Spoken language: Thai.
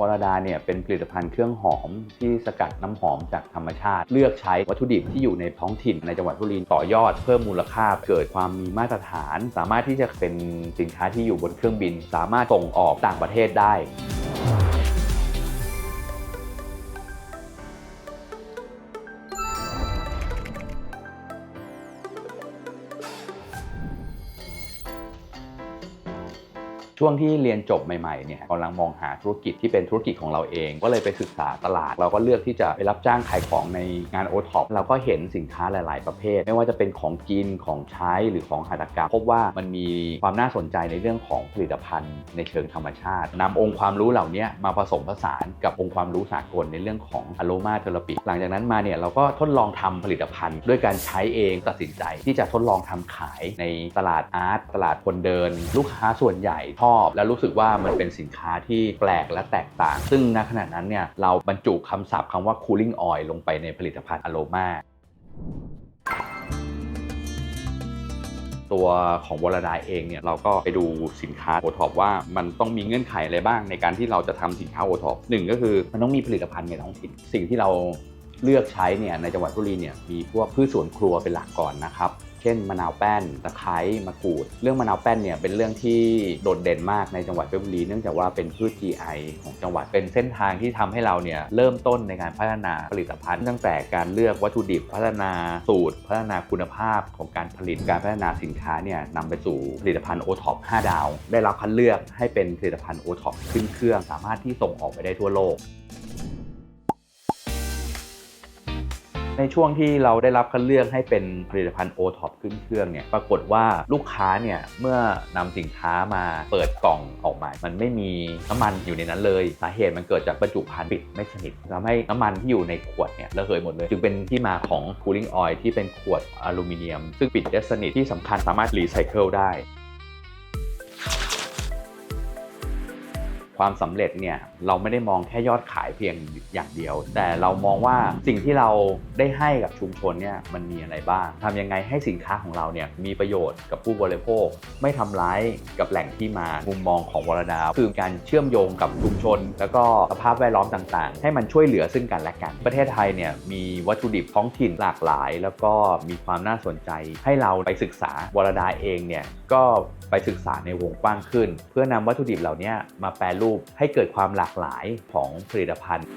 วรดาเนี่ยเป็นผลิตภัณฑ์เครื่องหอมที่สกัดน้ำหอมจากธรรมชาติ เลือกใช้วัตถุดิบที่อยู่ในท้องถิ่นในจังหวัดสุรินทร์ต่อยอดเพิ่มมูลค่าเกิดความมีมาตรฐาน สามารถที่จะเป็นสินค้าที่อยู่บนเครื่องบิน สามารถส่งออกต่างประเทศได้ ช่วงที่เรียนจบใหม่ๆเนี่ยกำลังมองหาธุรกิจที่เป็นธุรกิจของเราเอง ก็เลยไปศึกษาตลาด เราก็เลือกที่จะไปรับจ้างขายของในงานโอท็อปเราก็เห็นสินค้าหลาย ๆ ประเภท ไม่ว่าจะเป็นของกินของใช้หรือของหัตถกรรมพบว่ามันมีความน่าสนใจในเรื่องของผลิตภัณฑ์ในเชิงธรรมชาตินำองค์ความรู้เหล่านี้มาผสมผสานกับองค์ความรู้สากลในเรื่องของอโ o มาเทอราปีหลังจากนั้นมาเนี่ยเราก็ทดลองทำผลิตภัณฑ์ ด้วยการใช้เองตัดสินใจที่จะทดลองทำขายในตลาดอาร์ตตลาดคนเดิน ลูกค้าส่วนใหญ่ชอบและรู้สึกว่ามันเป็นสินค้าที่แปลกและแตกต่าง ซึ่งณขณะนั้นเนี่ยเราบรรจุคำศัพท์คำว่า cooling oil ลงไปในผลิตภัณฑ์อโ o มาตัวของวรดาเองเนี่ยเราก็ไปดูสินค้าโอท็อปว่ามันต้องมีเงื่อนไขอะไรบ้างในการที่เราจะทำสินค้าโอท็อปหนึ่งก็คือมันต้องมีผลิตภัณฑ์ในท้องถิ่นสิ่งที่เราเลือกใช้เนี่ยในจังหวัดสุรินทร์เนี่ยมีพวกพืชสวนครัวเป็นหลักก่อนนะครับ เช่นมะนาวแป้น ตะไคร้มะกรูด เรื่องมะนาวแป้นเนี่ยเป็นเรื่องที่โดดเด่นมากในจังหวัดเพชรบุรีเนื่องจากว่าเป็นพืช GI ของจังหวัดเป็นเส้นทางที่ทำให้เราเนี่ยเริ่มต้นในการพัฒนาผลิตภัณฑ์ ตั้งแต่การเลือกวัตถุดิบพัฒนาสูตร พัฒนาคุณภาพของการผลิตการพัฒนาสินค้าเนี่ยนำไปสู่ผลิตภัณฑ์โอท็อป5ดาว ได้รับคัดเลือกให้เป็นผลิตภัณฑ์โอท็อปขึ้นเครื่องสามารถที่ส่งออกไปได้ทั่วโลก ในช่วงที่เราได้รับคัดเลือกให้เป็นผลิตภัณฑ์โอท็อปขึ้นเครื่องเนี่ยปรากฏว่าลูกค้าเนี่ยเมื่อนำสินค้ามาเปิดกล่องออกมา มันไม่มีน้ำมันอยู่ในนั้นเลยสาเหตุมันเกิดจากบรรจุภัณฑ์ปิดไม่สนิททำให้น้ำมันที่อยู่ในขวดเนี่ยระเหยหมดเลย จึงเป็นที่มาของ cooling oil ที่เป็นขวดอลูมิเนียม ซึ่งปิดได้สนิทที่สำคัญสามารถรีไซเคิลได้ ความสำเร็จเนี่ยเราไม่ได้มองแค่ยอดขายเพียงอย่างเดียว แต่เรามองว่าสิ่งที่เราได้ให้กับชุมชนเนี่ยมันมีอะไรบ้างทำยังไงให้สินค้าของเราเนี่ยมีประโยชน์กับผู้บริโภค ไม่ทำร้ายกับแหล่งที่มามุมมองของวรดาคือการเชื่อมโยงกับชุมชน แล้วก็สภาพแวดล้อมต่างๆ ให้มันช่วยเหลือซึ่งกันและกัน ประเทศไทยเนี่ยมีวัตถุดิบท้องถิ่นหลากหลาย แล้วก็มีความน่าสนใจ ให้เราไปศึกษาวรดาเองเนี่ยก็ไปศึกษาในวงกว้างขึ้น เพื่อนำวัตถุดิบเหล่านี้มาแปรรูปให้เกิดความหลากหลายของผลิตภัณฑ์